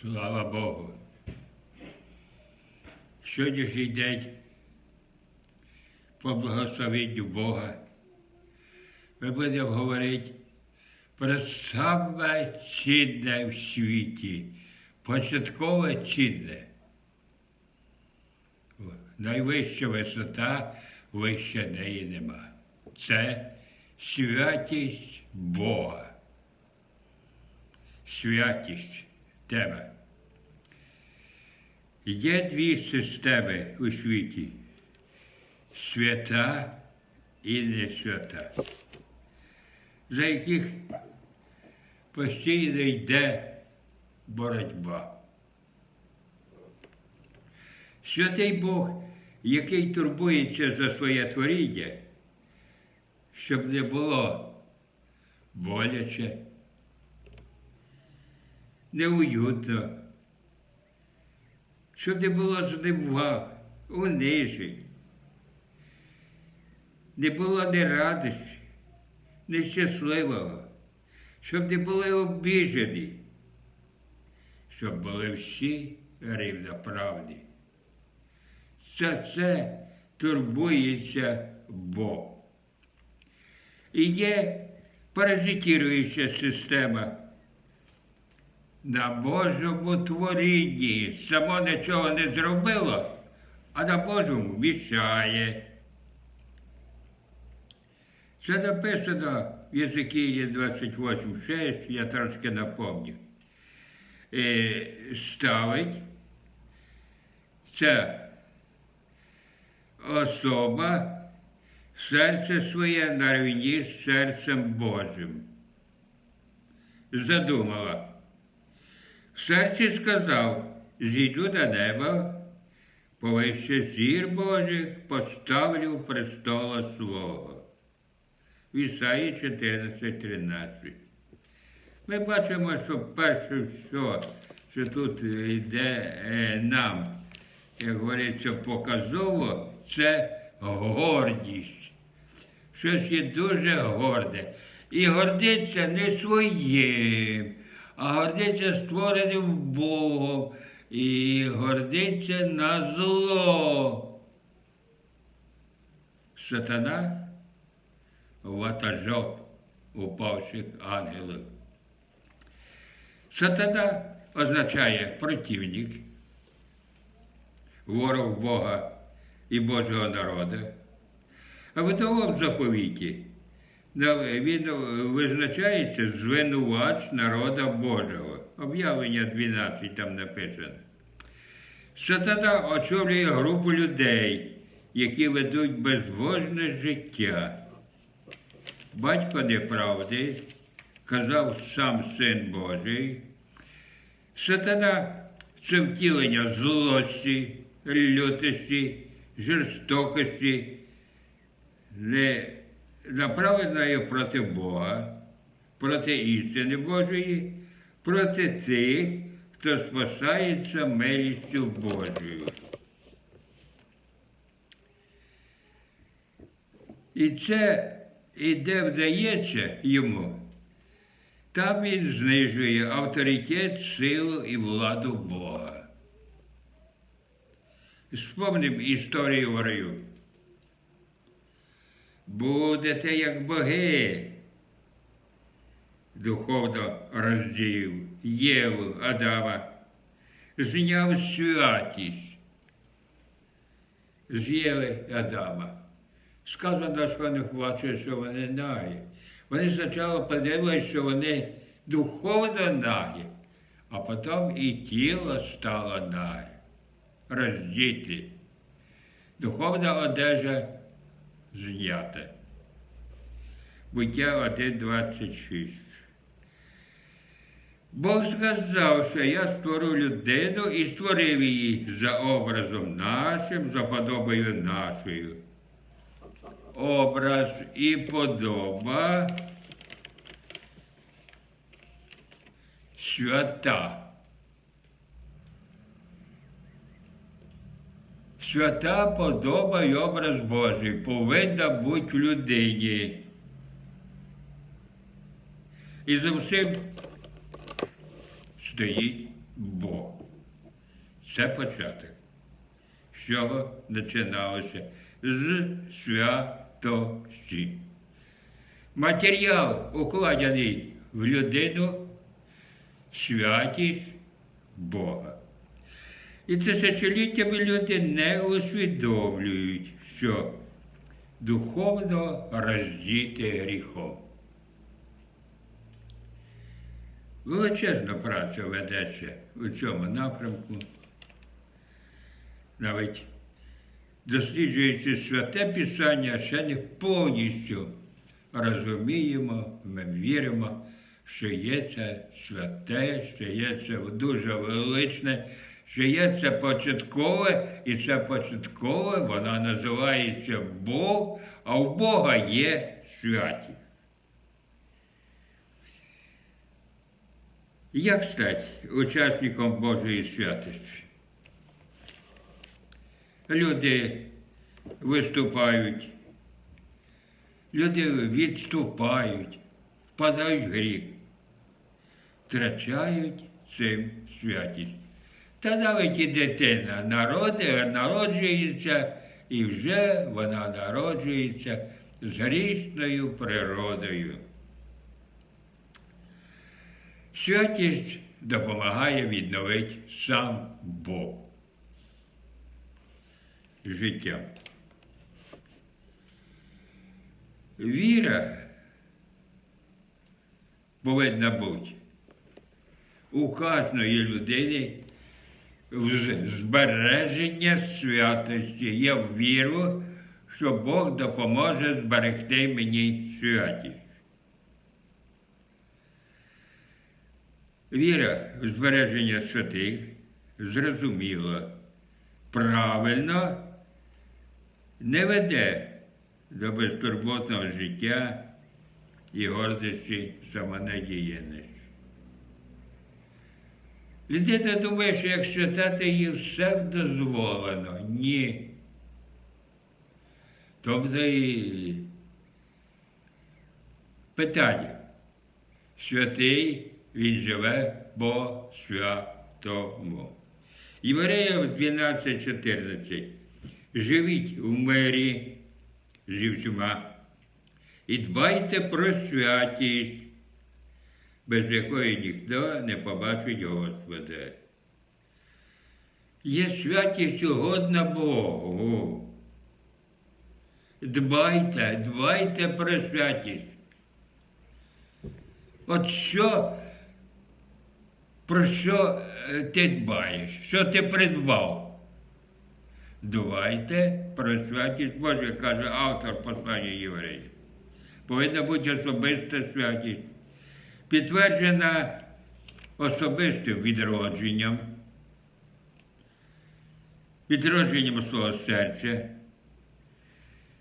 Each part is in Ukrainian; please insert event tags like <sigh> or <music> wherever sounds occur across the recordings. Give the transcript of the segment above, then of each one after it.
Слава Богу. Сьогоднішній день по благословенню Бога ми будемо говорити про саме цінне в світі, початкове цінне. Найвища висота вище неї нема. Це святість Бога. Святість тебе. Є дві системи у світі свята і не свята, за яких постійно йде боротьба. Святий Бог, який турбується за своє творіння, щоб не було боляче, неуютно, щоб не було зневаг, унижень, не було ні радості, ні щасливого, щоб не були обіжені, щоб були всі рівноправні. За це турбується Бог. І є паразитіруюча система на Божому творінні. Само нічого не зробило, а на Божому мішає. Це написано в Єзикії 28.6, я трошки напомню. Е, ставить ця особа серце своє на рівні з серцем Божим. Задумала. Серці сказав, зійду на небо, повище зір Божих поставлю престола свого. В Ісаї 14.13. Ми бачимо, що перше все, що тут йде е, нам, як говориться, показово, це гордість. Щось є дуже горде. І гордиться не своїм, а гордиться створеним Богом і гордиться на зло. Сатана ватажок упавших ангелів. Сатана означає противник, ворог Бога і Божого народу. А в заповіті він визначається звинувач народа Божого. Об'явлення 12 там написано. Сатана очолює групу людей, які ведуть безбожне життя. Батько неправди, казав сам Син Божий. Сатана це втілення злості, лютості, жорстокості, не направленої проти Бога, проти істини Божої, проти тих, хто спасається милістю Божою. І це і вдається йому, там він знижує авторитет, силу і владу Бога. Спомнимо історію в раю. Будете як боги, духовно розділив Єву Адама, зняв святість з Єви Адама. Сказано, що вони бачать, що вони нагі. Вони спочатку подивилися, що вони духовно нагі, а потім і тіло стало наге, роздіти. Духовна одежа знята. Буття 1.26. Бог сказав, що я створю людину і створив її за образом нашим, за подобою нашою. Образ і подоба свята. Свята подоба і образ Божий повинна бути в людині. І за всім стоїть Бог. Це початок. З чого починалося? З святості. Матеріал укладений в людину, святість Бога. І тисячоліттями люди не усвідомлюють, що духовно роздіти гріхом. Величезна праця ведеться у цьому напрямку. Навіть досліджуючи святе Писання, ще не повністю розуміємо, ми віримо, що є це святе, що є це дуже величне, що є це початкове, і це початкове, вона називається Бог, а в Бога є святість. Як стати учасником Божої святості? Люди виступають, люди відступають, впадають в гріх, втрачають цим святість. Та навіть і дитина народи, народжується, і вже вона народжується з грішною природою. Святість допомагає відновити сам Бог життя. Віра повинна бути у кожної людини збереження святості. Я вірю, що Бог допоможе зберегти мені святість. Віра в збереження святих зрозуміло, правильно не веде до безтурботного життя і гордості самонадіяності. Людина думає, що як святати їй все дозволено. Ні. Тобто і питання. Святий він живе по святому. Євреїв 12.14. Живіть у мирі зі всіма і дбайте про святість, без якої ніхто не побачить Господа. Є святість угодна Богу. Дбайте, дбайте про святість. От що, про що е, ти дбаєш, що ти придбав? Дбайте про святість Божу, каже автор послання євреїв. Повинна бути особиста святість, підтверджена особистим відродженням, відродженням свого серця,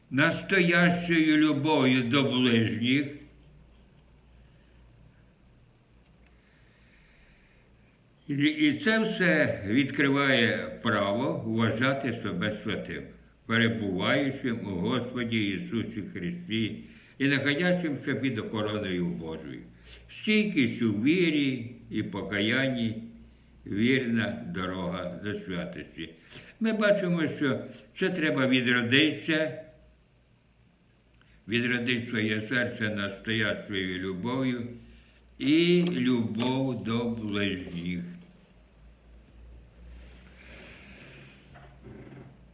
настоящою любов'ю до ближніх. І це все відкриває право вважати себе святим, перебуваючим у Господі Ісусі Христі і находячимся під охороною Божою. Стійкість у вірі і покаянні вірна дорога до святості. Ми бачимо, що це треба відродитися, відродити своє серце настоящою любов'ю і любов до ближніх.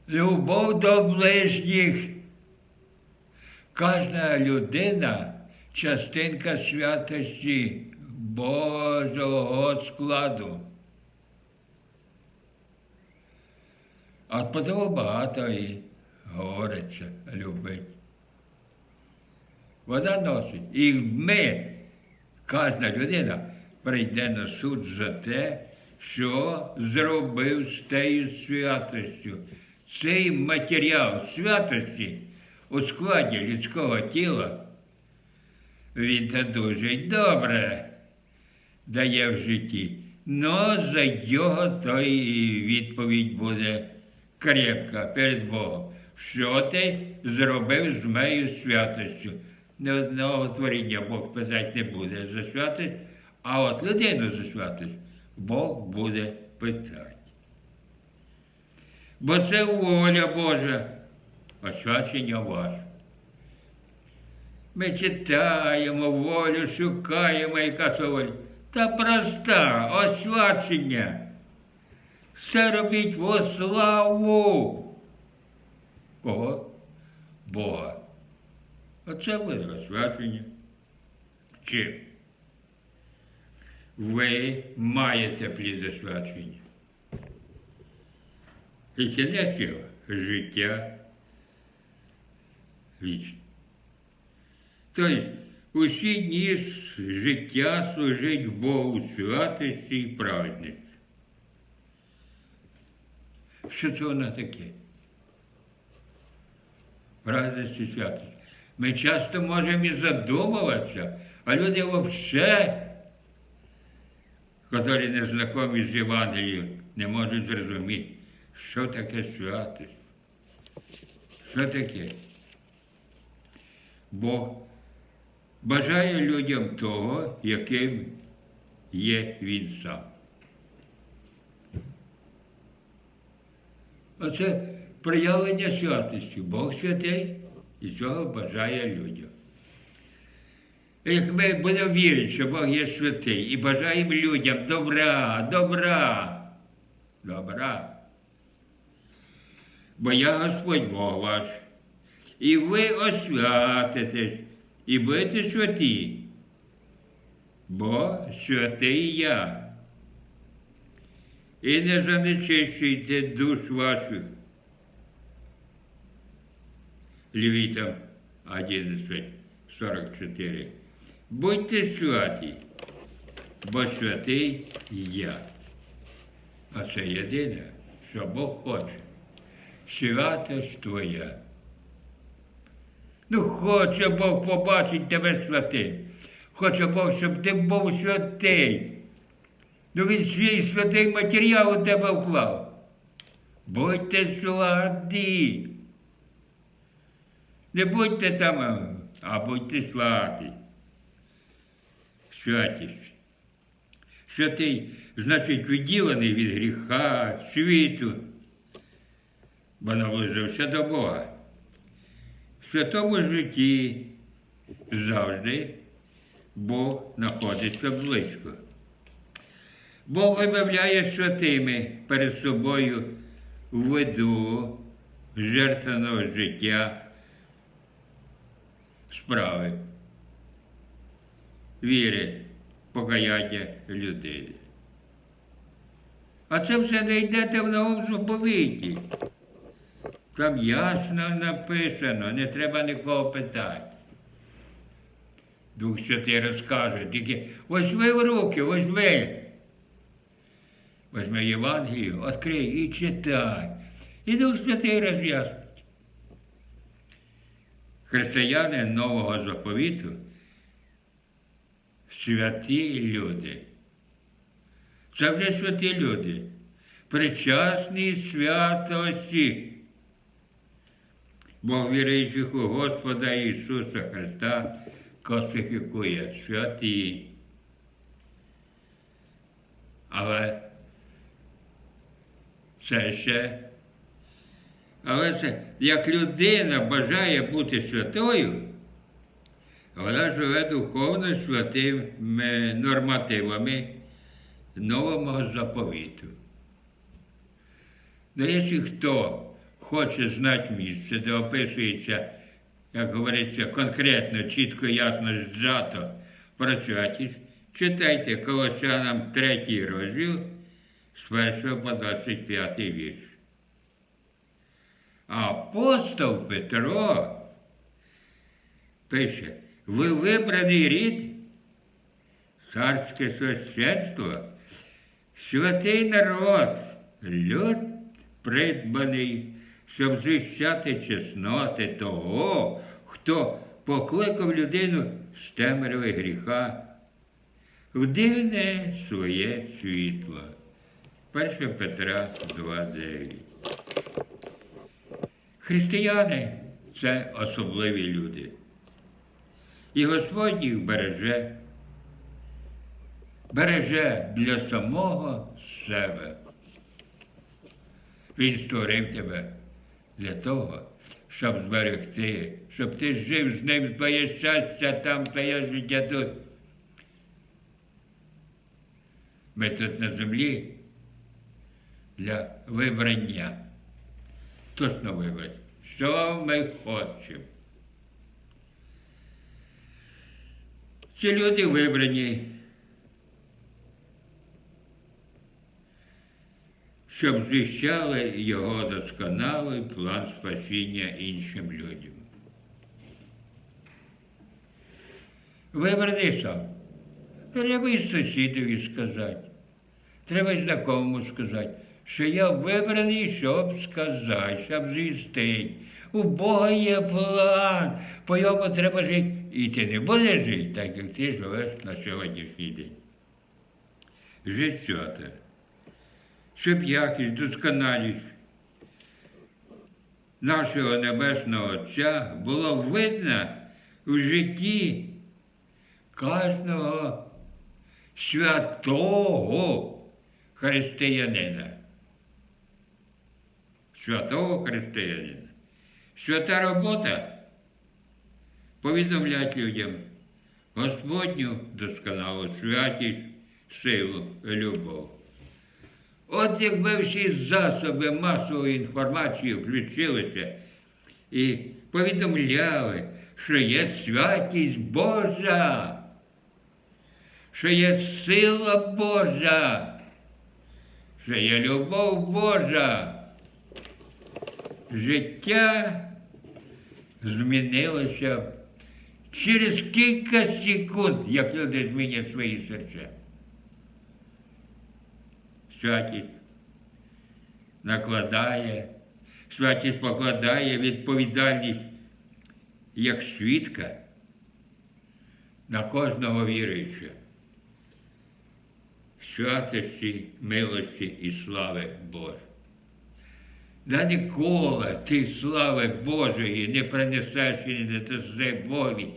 Любов до ближніх. Кожна людина частинка святості Божого складу. А потім багато і говориться, любить. Вона носить. І ми, кожна людина, прийде на суд за те, що зробив з тією святостю. Цей матеріал святості у складі людського тіла, він це дуже добре дає в житті. Но за його то і відповідь буде крепка перед Богом. Що ти зробив з моєю святостю? Не одного творіння Бог писати не буде за святость, а от людину за святость Бог буде питати. Бо це воля Божа, освячення ваше. Ми читаємо волю, шукаємо, яка це воля. Та проста освячення. Все робіть во славу. Кого? Бога. Оце буде освячення. Чим? Ви маєте плід освячення. І кінець його життя вічне. Тобто усі дні життя служить Богу святості і праведності. Що це воно таке? Радість і святість. Ми часто можемо і задумуватися, а люди взагалі, які не знайомі з Євангелієм, не можуть зрозуміти, що таке святість. Що таке? Бог бажає людям того, яким є він сам. Оце проявлення святості. Бог святий і цього бажає людям. Як ми будемо вірити, що Бог є святий і бажаємо людям добра, добра, добра. Бо я Господь Бог ваш, і ви освятитесь, і будете святі, бо святий я. І не занечищуйте душ ваших. Левітам 11, 44. Будьте святі, бо святий я. А це єдине, що Бог хоче. Святость твоя. Ну, хоче Бог побачити тебе святим. Хоче Бог, щоб ти був святий. Ну він свій святий матеріал у тебе вклав. Будьте святі. Не будьте там, а будьте святі. Святість. Святий, значить, відділений від гріха, світу, бо наближився до Бога. В святому житті завжди Бог знаходиться близько. Бог вимовляє святими перед собою виду жертвеного життя справи, віри, покаяння людини. А це все не йдете в новому заповіті. Там ясно написано, не треба нікого питати. Дух Святий розкаже, тільки возьми в руки, возьми. Возьми Євангелію, відкрий і читай. І Дух Святий роз'яснить. Християни нового заповіту святі люди. Це вже святі люди, причасні святості. Бог віруючих у Господа Ісуса Христа класифікує святі. Але це ще, але це як людина бажає бути святою, вона живе духовно святими нормативами нового заповіту. Ну, якщо хто хоче знати місце, де описується, як говориться, конкретно, чітко, ясно, зжато про святість, читайте Колосянам 3 розділ з 1 по 25 вірш. Апостол Петро пише, ви вибраний рід, царське священство, святий народ, люд придбаний, щоб звіщати чесноти того, хто покликав людину з темряви гріха в дивне своє світло. 1 Петра 2,9. Християни це особливі люди. І Господь їх береже. береже для самого себе. Він створив тебе для того, щоб зберегти, щоб ти жив з ним твоє щастя там, твоє життя тут. Ми тут на землі для вибрання. Точно вибрати, що ми хочемо. Ці люди вибрані, щоб звіщали його досконалий план спасіння іншим людям. Вибраний сам. Треба і сусідові сказати. Треба й знакомому сказати, що я вибраний, щоб сказати, щоб звістити. У Бога є план, по йому треба жити. І ти не будеш жити, так як ти живеш на сьогоднішній день. Життя те, щоб якість, досконалість нашого Небесного Отця було видно в житті кожного святого християнина. Святого християнина. Свята робота повідомляти людям Господню досконалу святість, силу, любов. От якби всі засоби масової інформації включилися і повідомляли, що є святість Божа, що є сила Божа, що є любов Божа. Життя змінилося через кілька секунд, як люди змінять свої серця. Святість накладає, святість покладає відповідальність як свідка на кожного віруючого. Святості, милості і слави Божої. Да ніколи ти слави Божої не принесеш і не даси Богові,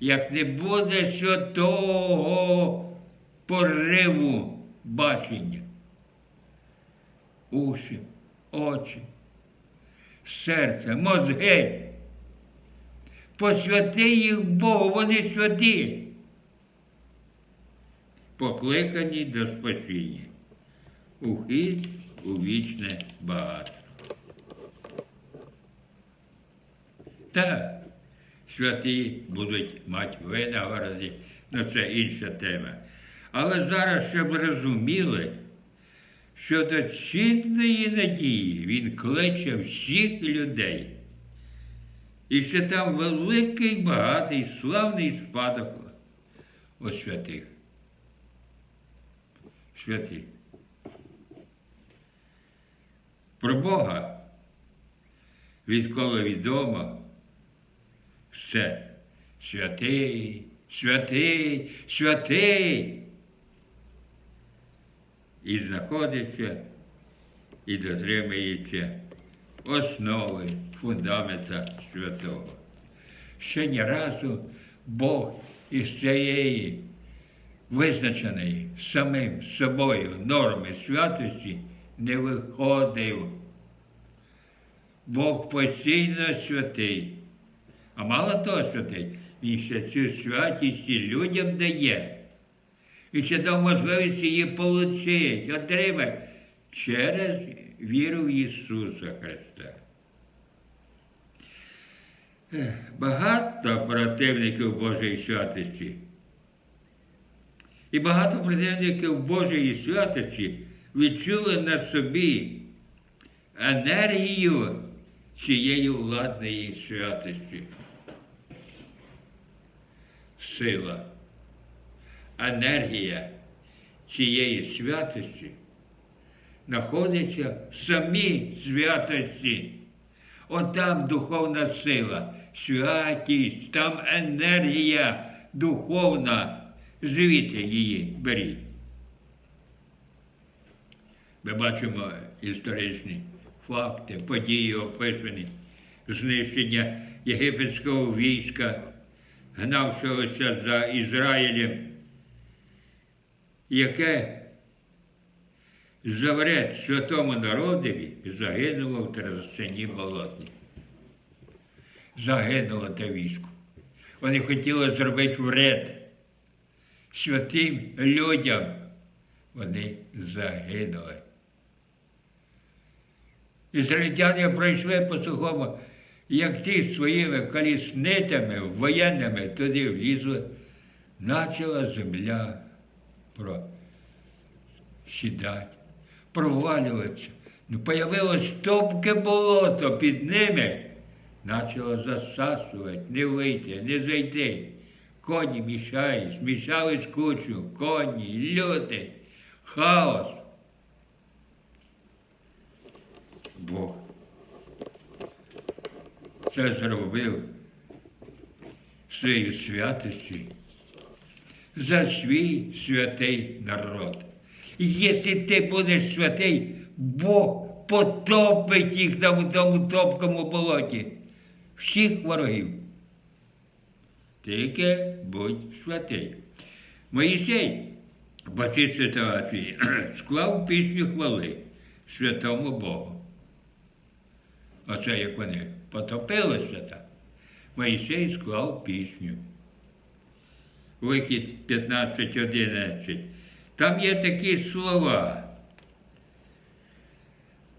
як не буде святого пориву бачення. Уші, очі, серце, мозги. Посвяти їх Богу, вони святі. Покликані до спасіння. Ухід у вічне багатство. Так, святі будуть мати винагороди, ну це інша тема. Але зараз, щоб розуміли, що до чинної надії він кличе всіх людей. І що там великий, багатий, славний спадок у святих. Святих. Про Бога відколи відомо все святий, святий, святий. І знаходиться і дотримується основи фундамента святого. Ще ні разу Бог із цієї визначеної самим собою норми святості не виходив. Бог постійно святий. А мало того святий, він ще цю святість людям дає. І ще дав можливість її отримати, отримати через віру в Ісуса Христа. Багато противників Божої святості. І багато противників Божої святості відчули на собі енергію цієї владної святості. Сила, енергія цієї святості знаходиться в самій святості. От там духовна сила, святість, там енергія духовна. Звідти її беріть. Ми бачимо історичні факти, події описані, знищення єгипетського війська, гнавшогося за Ізраїлем. Яке заврець святому народові, загинуло в Тростяні болотні. Загинуло те військо. Вони хотіли зробити вред святим людям. Вони загинули. Ізраїльтяни пройшли по сухому, як ті своїми колісницями воєнними туди влізли, почала земля просідати, провалюватися. Ну, появилось топке болото під ними, почало засасувати, не вийти, не зайти. Коні мішають, змішались кучу, коні, люди, хаос. Бог це зробив своєю святості за свій святий народ. Якщо ти будеш святий, Бог потопить їх там у тому топкому болоті, всіх ворогів. Тільки будь святий. Моїсей, бачить ситуації, <clears throat> склав пісню хвали святому Богу. Оце як вони потопилися так. Моїсей склав пісню. Вихід 15.11. Там є такі слова.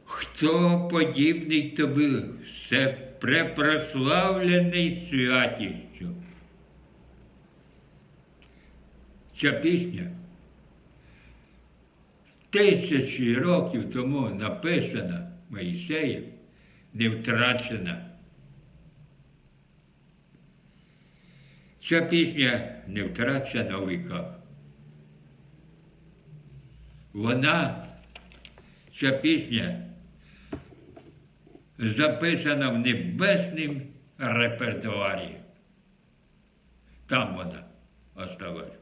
Хто подібний тобі, все препрославлений святістю. Ця пісня тисячі років тому написана Моїсеєм, не втрачена. Ця пісня не втрачена в віках. Вона, ця пісня, записана в небеснім репертуарі. Там вона осталась.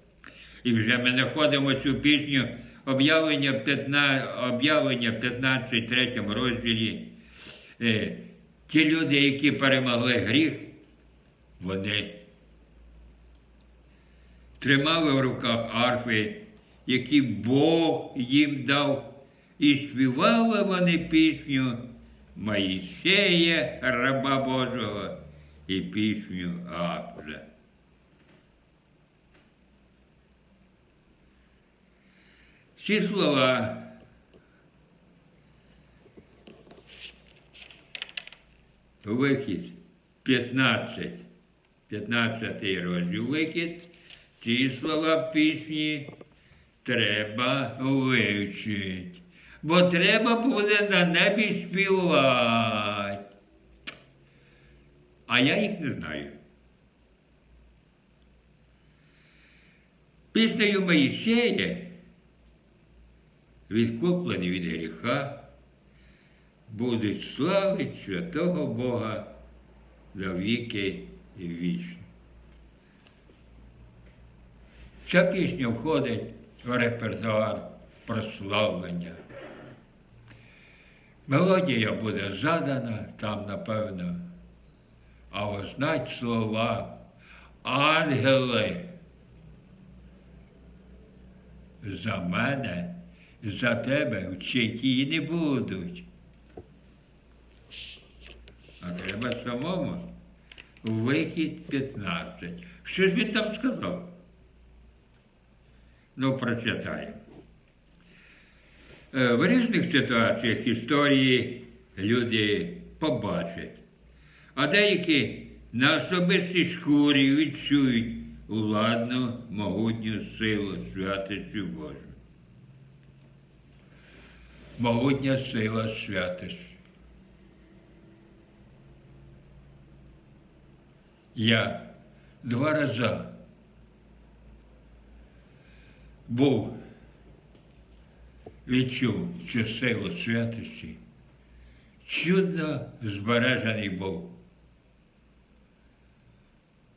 І вже ми знаходимо цю пісню об'явлення 15, об'явлення 15 третьому розділі. Е, ті люди, які перемогли гріх, вони тримали в руках арфи, які Бог їм дав, і співали вони пісню Моїсея, раба Божого, і пісню Ахжа. Ці слова вихід 15, 15 розділ вихід, ці слова пісні треба вивчити, бо треба буде на небі співати. А я їх не знаю. Піснею Моїсея відкуплені від гріха, будуть славити святого Бога до віки і Ця пісня входить в репертуар прославлення. Мелодія буде задана там, напевно, а ознать слова ангели за мене за тебе вчити її не будуть. А треба самому вихід 15. Що ж він там сказав? Ну, прочитаємо. Е, В різних ситуаціях історії люди побачать, а деякі на особистій шкурі відчують владну, могутню силу святості Божу могутня сила святості. Я два рази був, відчув цю силу святості, чудно збережений був.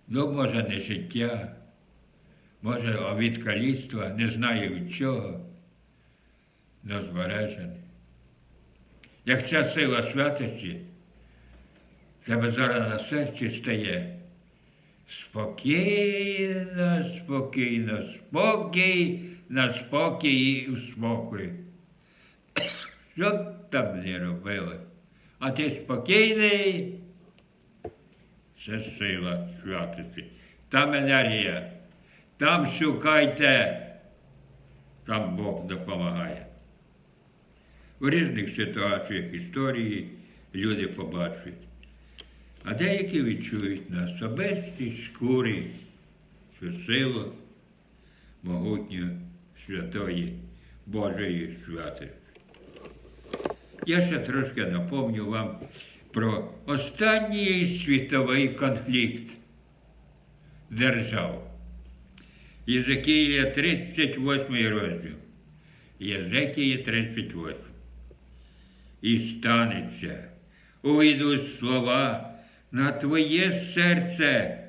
Ну, може, не життя, може, від каліцтва, не знаю від чого но збережений. Як ця сила святості, тебе зараз на серці стає спокійно, спокійно, спокій на спокій і <coughs> спокій. Що б там не робили? А ти спокійний, це сила святості. Там енергія. Там шукайте, там Бог допомагає. В різних ситуаціях історії люди побачать. А деякі відчують на особистій шкурі цю силу могутньої святої Божої святості. Я ще трошки напомню вам про останній світовий конфлікт держав. Єзекія 38 розділ. Єзекія 38. І станеться, увійдуть слова на твоє серце.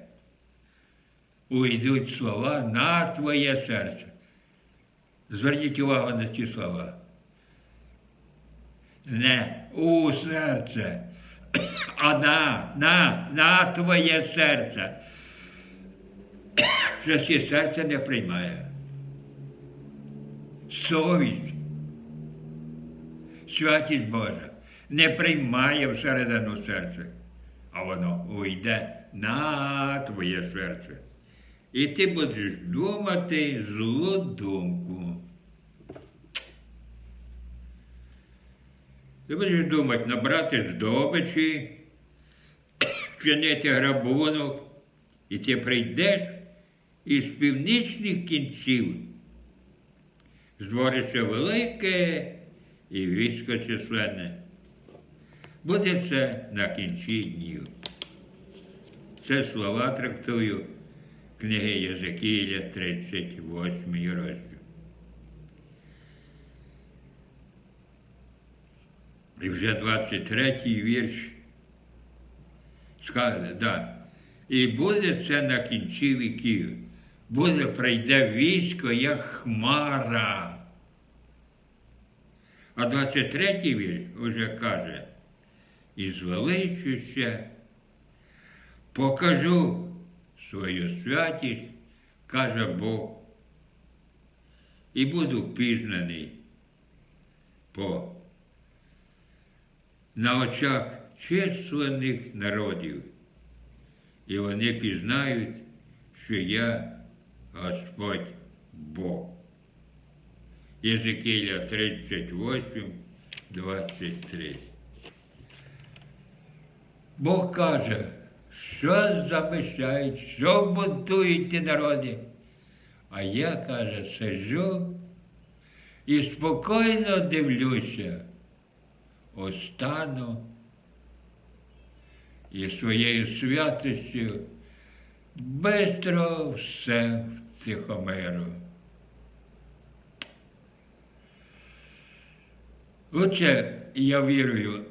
Увійдуть слова на твоє серце. Зверніть увагу на ці слова. Не у серце, а на, на, на твоє серце. Щось серце не приймає. Совість, святість Божа не приймає всередину серця, а воно уйде на твоє серце. І ти будеш думати злу думку. Ти будеш думати набрати здобичі, <coughs> вчинити грабунок, і ти прийдеш із північних кінців. Збориться велике і військо численне. Буде це на кінці днів. Це слова трактую книги Єзекіля, 38 розділ. І вже 23-й вірш сказано, да. І буде це на кінці віків. Буде прийде військо, як хмара. А 23-й вірш уже каже, і звеличуся, покажу свою святість, каже Бог, і буду пізнаний по на очах численних народів, і вони пізнають, що я Господь Бог. Єзекіля 38, 23. Бог каже, що замишляють, що бунтують ті народи. А я, каже, сиджу і спокійно дивлюся, остану і своєю святостю бистро все втихомиру. Отже, я вірую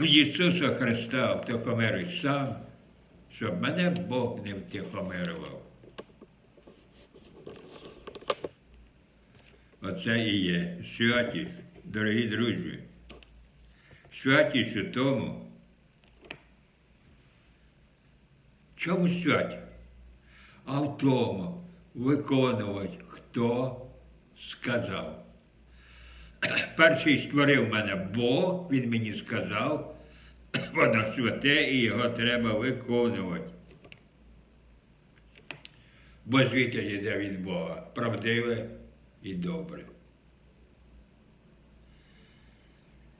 Ісуса Христа втихомирюй сам, щоб мене Бог не втихомирував. Оце і є святість, дорогі друзі. Святість у тому, чому святість? А в тому виконувати, хто сказав. Перший створив мене Бог, він мені сказав, воно святе і його треба виконувати. Бо звідти йде від Бога, правдиве і добре.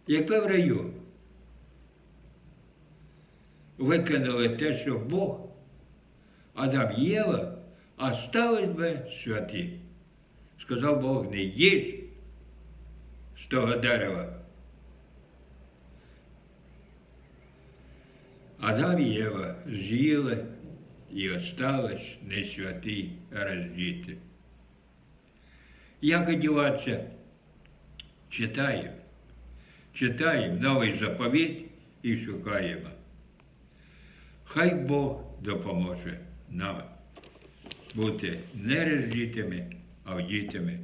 Якби в раю виконали те, що Бог, Адам Єва, а ставить би святі. Сказав Бог, не їж того дерева. Адам і Єва з'їли і остались не святі, роздіти. Як одіватися? Читаємо. Читаємо новий заповіт і шукаємо. Хай Бог допоможе нам бути не роздітими, а вдітими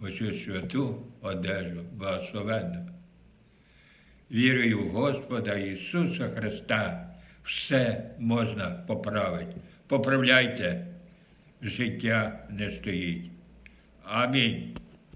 оцю святу одежу благословенну. Вірою в Господа Ісуса Христа все можна поправити. Поправляйте, життя не стоїть. Амінь.